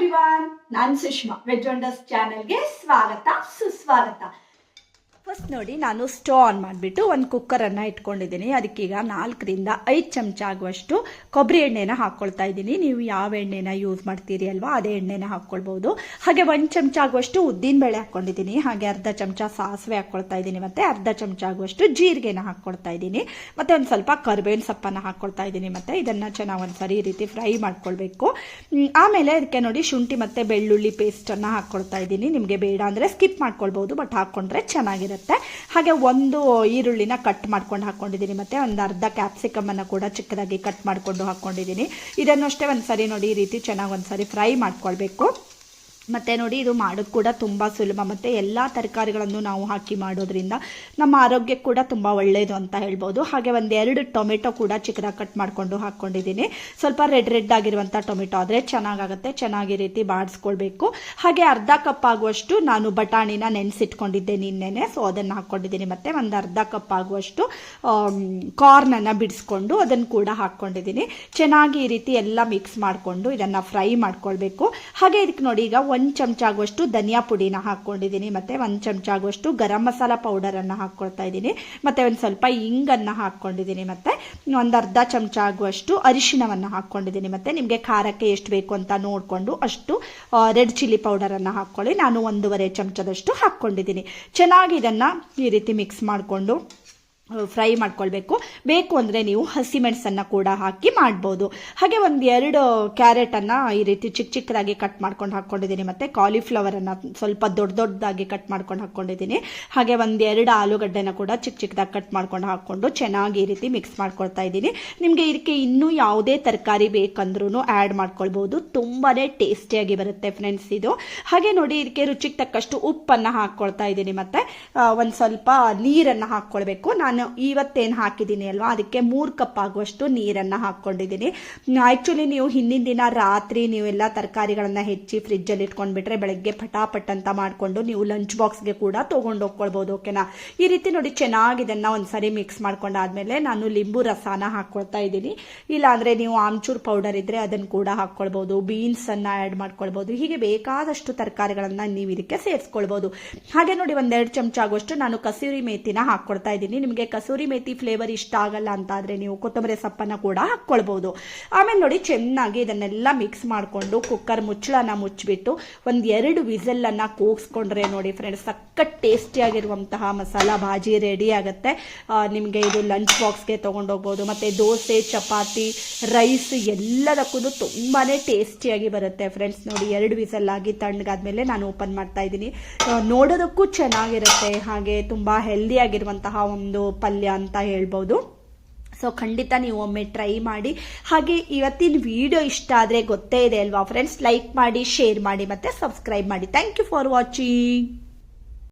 Everyone ನಾನು Sushma veg wonders ಚಾನೆಲ್ಗೆ ಸ್ವಾಗತ ಸುಸ್ವಾಗತ. ಫಸ್ಟ್ ನೋಡಿ ನಾನು ಸ್ಟವ್ ಆನ್ ಮಾಡಿಬಿಟ್ಟು ಒಂದು ಕುಕ್ಕರನ್ನು ಇಟ್ಕೊಂಡಿದ್ದೀನಿ. ಅದಕ್ಕೀಗ ನಾಲ್ಕರಿಂದ ಐದು ಚಮಚ ಆಗುವಷ್ಟು ಕೊಬ್ಬರಿ ಎಣ್ಣೆನ ಹಾಕ್ಕೊಳ್ತಾ ಇದ್ದೀನಿ. ನೀವು ಯಾವ ಎಣ್ಣೆನ ಯೂಸ್ ಮಾಡ್ತೀರಿ ಅಲ್ವಾ, ಅದೇ ಎಣ್ಣೆನ ಹಾಕ್ಕೊಳ್ಬೋದು ಹಾಗೆ ಒಂದು ಚಮಚ ಆಗುವಷ್ಟು ಉದ್ದಿನಬೇಳೆ ಹಾಕ್ಕೊಂಡಿದ್ದೀನಿ ಹಾಗೆ ಅರ್ಧ ಚಮಚ ಸಾಸಿವೆ ಹಾಕ್ಕೊಳ್ತಾ ಇದ್ದೀನಿ ಮತ್ತು ಅರ್ಧ ಚಮಚ ಆಗುವಷ್ಟು ಜೀರಿಗೆನ ಹಾಕ್ಕೊಳ್ತಾ ಇದ್ದೀನಿ. ಮತ್ತು ಒಂದು ಸ್ವಲ್ಪ ಕರ್ಬೇವಿನ ಸೊಪ್ಪನ್ನು ಹಾಕ್ಕೊಳ್ತಾ ಇದ್ದೀನಿ ಮತ್ತು ಇದನ್ನು ಚೆನ್ನಾಗಿ ಒಂದು ಸರಿ ರೀತಿ ಫ್ರೈ ಮಾಡ್ಕೊಳ್ಬೇಕು. ಆಮೇಲೆ ಅದಕ್ಕೆ ನೋಡಿ ಶುಂಠಿ ಮತ್ತು ಬೆಳ್ಳುಳ್ಳಿ ಪೇಸ್ಟನ್ನು ಹಾಕ್ಕೊಳ್ತಾ ಇದ್ದೀನಿ. ನಿಮಗೆ ಬೇಡ ಅಂದರೆ ಸ್ಕಿಪ್ ಮಾಡ್ಕೊಳ್ಬೋದು ಬಟ್ ಹಾಕ್ಕೊಂಡ್ರೆ ಚೆನ್ನಾಗಿರುತ್ತೆ. ಹಾಗೆ ಒಂದು ಈರುಳ್ಳಿನ ಕಟ್ ಮಾಡ್ಕೊಂಡು ಹಾಕೊಂಡಿದ್ದೀನಿ ಮತ್ತೆ ಒಂದು ಅರ್ಧ ಕ್ಯಾಪ್ಸಿಕಮನ್ನು ಕೂಡ ಚಿಕ್ಕದಾಗಿ ಕಟ್ ಮಾಡಿಕೊಂಡು ಹಾಕೊಂಡಿದ್ದೀನಿ. ಇದನ್ನು ಅಷ್ಟೇ ಒಂದು ಸರಿ ನೋಡಿ, ಈ ರೀತಿ ಚೆನ್ನಾಗಿ ಒಂದು ಫ್ರೈ ಮಾಡ್ಕೊಳ್ಬೇಕು. ಮತ್ತು ನೋಡಿ, ಇದು ಮಾಡೋದು ಕೂಡ ತುಂಬ ಸುಲಭ. ಮತ್ತು ಎಲ್ಲ ತರಕಾರಿಗಳನ್ನು ನಾವು ಹಾಕಿ ಮಾಡೋದ್ರಿಂದ ನಮ್ಮ ಆರೋಗ್ಯಕ್ಕೆ ಕೂಡ ತುಂಬ ಒಳ್ಳೆಯದು ಅಂತ ಹೇಳ್ಬೋದು. ಹಾಗೆ ಒಂದು ಎರಡು ಟೊಮೆಟೊ ಕೂಡ ಚಿಕ್ಕದಾಗಿ ಕಟ್ ಮಾಡಿಕೊಂಡು ಹಾಕ್ಕೊಂಡಿದ್ದೀನಿ. ಸ್ವಲ್ಪ ರೆಡ್ ರೆಡ್ ಆಗಿರುವಂಥ ಟೊಮೆಟೊ ಆದರೆ ಚೆನ್ನಾಗಾಗುತ್ತೆ, ಚೆನ್ನಾಗಿ ರೀತಿ ಬಾಡಿಸ್ಕೊಳ್ಬೇಕು. ಹಾಗೆ ಅರ್ಧ ಕಪ್ ಆಗುವಷ್ಟು ನಾನು ಬಟಾಣಿನ ನೆನೆಸಿಟ್ಕೊಂಡಿದ್ದೆ ನಿನ್ನೆನೆ. ಸೊ ಅದನ್ನು ಹಾಕ್ಕೊಂಡಿದ್ದೀನಿ. ಮತ್ತು ಒಂದು ಅರ್ಧ ಕಪ್ ಆಗುವಷ್ಟು ಕಾರ್ನನ್ನು ಬಿಡಿಸ್ಕೊಂಡು ಅದನ್ನು ಕೂಡ ಹಾಕ್ಕೊಂಡಿದ್ದೀನಿ. ಚೆನ್ನಾಗಿ ಈ ರೀತಿ ಎಲ್ಲ ಮಿಕ್ಸ್ ಮಾಡಿಕೊಂಡು ಇದನ್ನು ಫ್ರೈ ಮಾಡ್ಕೊಳ್ಬೇಕು. ಹಾಗೆ ಇದಕ್ಕೆ ನೋಡಿ, ಈಗ ಒಂದು ಚಮಚ ಆಗುವಷ್ಟು ಧನಿಯಾ ಪುಡಿನ ಹಾಕ್ಕೊಂಡಿದ್ದೀನಿ, ಮತ್ತು ಒಂದು ಚಮಚ ಆಗುವಷ್ಟು ಗರಂ ಮಸಾಲ ಪೌಡರನ್ನು ಹಾಕ್ಕೊಳ್ತಾ ಇದ್ದೀನಿ, ಮತ್ತು ಒಂದು ಸ್ವಲ್ಪ ಇಂಗನ್ನು ಹಾಕ್ಕೊಂಡಿದ್ದೀನಿ, ಮತ್ತು ಒಂದು ಅರ್ಧ ಚಮಚ ಆಗುವಷ್ಟು ಅರಿಶಿಣವನ್ನು ಹಾಕ್ಕೊಂಡಿದ್ದೀನಿ, ಮತ್ತು ನಿಮಗೆ ಖಾರಕ್ಕೆ ಎಷ್ಟು ಬೇಕು ಅಂತ ನೋಡಿಕೊಂಡು ಅಷ್ಟು ರೆಡ್ ಚಿಲ್ಲಿ ಪೌಡರನ್ನು ಹಾಕ್ಕೊಳ್ಳಿ. ನಾನು ಒಂದೂವರೆ ಚಮಚದಷ್ಟು ಹಾಕ್ಕೊಂಡಿದ್ದೀನಿ. ಚೆನ್ನಾಗಿ ಇದನ್ನು ಈ ರೀತಿ ಮಿಕ್ಸ್ ಮಾಡಿಕೊಂಡು ಫ್ರೈ ಮಾಡ್ಕೊಳ್ಬೇಕು. ಬೇಕು ಅಂದರೆ ನೀವು ಹಸಿಮೆಣಸನ್ನು ಕೂಡ ಹಾಕಿ ಮಾಡ್ಬೋದು. ಹಾಗೆ ಒಂದು ಎರಡು ಕ್ಯಾರೆಟನ್ನು ಈ ರೀತಿ ಚಿಕ್ಕ ಚಿಕ್ಕದಾಗಿ ಕಟ್ ಮಾಡ್ಕೊಂಡು ಹಾಕ್ಕೊಂಡಿದ್ದೀನಿ ಮತ್ತು ಕಾಲಿಫ್ಲವರನ್ನು ಸ್ವಲ್ಪ ದೊಡ್ಡ ದೊಡ್ಡದಾಗಿ ಕಟ್ ಮಾಡ್ಕೊಂಡು ಹಾಕ್ಕೊಂಡಿದ್ದೀನಿ ಹಾಗೆ ಒಂದು ಎರಡು ಆಲೂಗಡ್ಡೆನ ಕೂಡ ಚಿಕ್ಕ ಚಿಕ್ಕದಾಗಿ ಕಟ್ ಮಾಡ್ಕೊಂಡು ಹಾಕ್ಕೊಂಡು ಚೆನ್ನಾಗಿ ಈ ರೀತಿ ಮಿಕ್ಸ್ ಮಾಡ್ಕೊಳ್ತಾ ಇದ್ದೀನಿ. ನಿಮಗೆ ಇದಕ್ಕೆ ಇನ್ನೂ ಯಾವುದೇ ತರಕಾರಿ ಬೇಕಂದ್ರೂ ಆ್ಯಡ್ ಮಾಡ್ಕೊಳ್ಬೋದು. ತುಂಬಾ ಟೇಸ್ಟಿಯಾಗಿ ಬರುತ್ತೆ ಫ್ರೆಂಡ್ಸ್ ಇದು. ಹಾಗೆ ನೋಡಿ ಇದಕ್ಕೆ ರುಚಿಗೆ ತಕ್ಕಷ್ಟು ಉಪ್ಪನ್ನು ಹಾಕ್ಕೊಳ್ತಾ ಇದ್ದೀನಿ. ಮತ್ತು ಒಂದು ಸ್ವಲ್ಪ ನೀರನ್ನು ಹಾಕ್ಕೊಳ್ಬೇಕು ನಾನು ಇವತ್ತೇನು ಹಾಕಿದ್ದೀನಿ ಅಲ್ವಾ? ಅದಕ್ಕೆ ಮೂರು ಕಪ್ ಆಗುವಷ್ಟು ನೀರನ್ನು ಹಾಕ್ಕೊಂಡಿದ್ದೀನಿ. ಆ್ಯಕ್ಚುಲಿ ನೀವು ಹಿಂದಿನ ದಿನ ರಾತ್ರಿ ನೀವೆಲ್ಲ ತರಕಾರಿಗಳನ್ನು ಹೆಚ್ಚಿ ಫ್ರಿಜ್ಜಲ್ಲಿ ಇಟ್ಕೊಂಡ್ಬಿಟ್ರೆ ಬೆಳಗ್ಗೆ ಪಟಾಪಟ್ ಅಂತ ಮಾಡಿಕೊಂಡು ನೀವು ಲಂಚ್ ಬಾಕ್ಸ್ಗೆ ಕೂಡ ತೊಗೊಂಡು ಹೋಗ್ಕೊಳ್ಬೋದು ಓಕೆನಾ ಈ ರೀತಿ ನೋಡಿ ಚೆನ್ನಾಗಿ ಇದನ್ನು ಒಂದ್ಸರಿ ಮಿಕ್ಸ್ ಮಾಡ್ಕೊಂಡಾದ್ಮೇಲೆ ನಾನು ಲಿಂಬು ರಸಾನ ಹಾಕ್ಕೊಳ್ತಾ ಇದ್ದೀನಿ. ಇಲ್ಲಾಂದರೆ ನೀವು ಆಮ್ಚೂರ್ ಪೌಡರ್ ಇದ್ದರೆ ಅದನ್ನು ಕೂಡ ಹಾಕ್ಕೊಳ್ಬೋದು ಬೀನ್ಸನ್ನು ಆ್ಯಡ್ ಮಾಡ್ಕೊಳ್ಬೋದು, ಹೀಗೆ ಬೇಕಾದಷ್ಟು ತರಕಾರಿಗಳನ್ನು ನೀವು ಇದಕ್ಕೆ ಸೇರಿಸ್ಕೊಳ್ಬೋದು. ಹಾಗೆ ನೋಡಿ ಒಂದೆರಡು ಚಮಚ ಆಗುವಷ್ಟು ನಾನು ಕಸೂರಿ ಮೇತಿನ ಹಾಕ್ಕೊಳ್ತಾ ಇದ್ದೀನಿ. ನಿಮಗೆ ಕಸೂರಿ ಮೇಥಿ ಫ್ಲೇವರ್ ಇಷ್ಟ ಆಗಲ್ಲ ಅಂತ ಆದರೆ ನೀವು ಕೊತ್ತಂಬರಿ ಸೊಪ್ಪನ್ನು ಕೂಡ ಹಾಕ್ಕೊಳ್ಬೋದು. ಆಮೇಲೆ ನೋಡಿ ಚೆನ್ನಾಗಿ ಇದನ್ನೆಲ್ಲ ಮಿಕ್ಸ್ ಮಾಡಿಕೊಂಡು ಕುಕ್ಕರ್ ಮುಚ್ಚಳನ ಮುಚ್ಚಿಬಿಟ್ಟು ಒಂದು ಎರಡು ವಿಸಲನ್ನು ಕೂಗಿಸ್ಕೊಂಡ್ರೆ ನೋಡಿ ಫ್ರೆಂಡ್ಸ್ ಸಖತ್ ಟೇಸ್ಟಿಯಾಗಿರುವಂತಹ ಮಸಾಲ ಭಾಜಿ ರೆಡಿ ಆಗುತ್ತೆ. ನಿಮಗೆ ಇದು ಲಂಚ್ ಬಾಕ್ಸ್ಗೆ ತೊಗೊಂಡೋಗ್ಬೋದು, ಮತ್ತು ದೋಸೆ, ಚಪಾತಿ ರೈಸ್ ಎಲ್ಲದಕ್ಕೂ ತುಂಬಾ ಟೇಸ್ಟಿಯಾಗಿ ಬರುತ್ತೆ ಫ್ರೆಂಡ್ಸ್ ನೋಡಿ ಎರಡು ವಿಸಲ್ ಆಗಿ ತಣ್ಣಗಾದ್ಮೇಲೆ ನಾನು ಓಪನ್ ಮಾಡ್ತಾ ಇದ್ದೀನಿ. ನೋಡೋದಕ್ಕೂ ಚೆನ್ನಾಗಿರುತ್ತೆ, ಹಾಗೆ ತುಂಬ ಹೆಲ್ದಿಯಾಗಿರುವಂತಹ ಒಂದು ಪಲ್ಯ ಅಂತ ಹೇಳ್ಬೋದು. ಸೊ ಖಂಡಿತ ನೀವು ಒಮ್ಮೆ ಟ್ರೈ ಮಾಡಿ. ಹಾಗೆ ಇವತ್ತಿನ ವಿಡಿಯೋ ಇಷ್ಟ ಆದರೆ ಗೊತ್ತೇ ಇದೆ ಅಲ್ವಾ ಫ್ರೆಂಡ್ಸ್ ಲೈಕ್ ಮಾಡಿ ಶೇರ್ ಮಾಡಿ ಮತ್ತು ಸಬ್ಸ್ಕ್ರೈಬ್ ಮಾಡಿ. Thank you for watching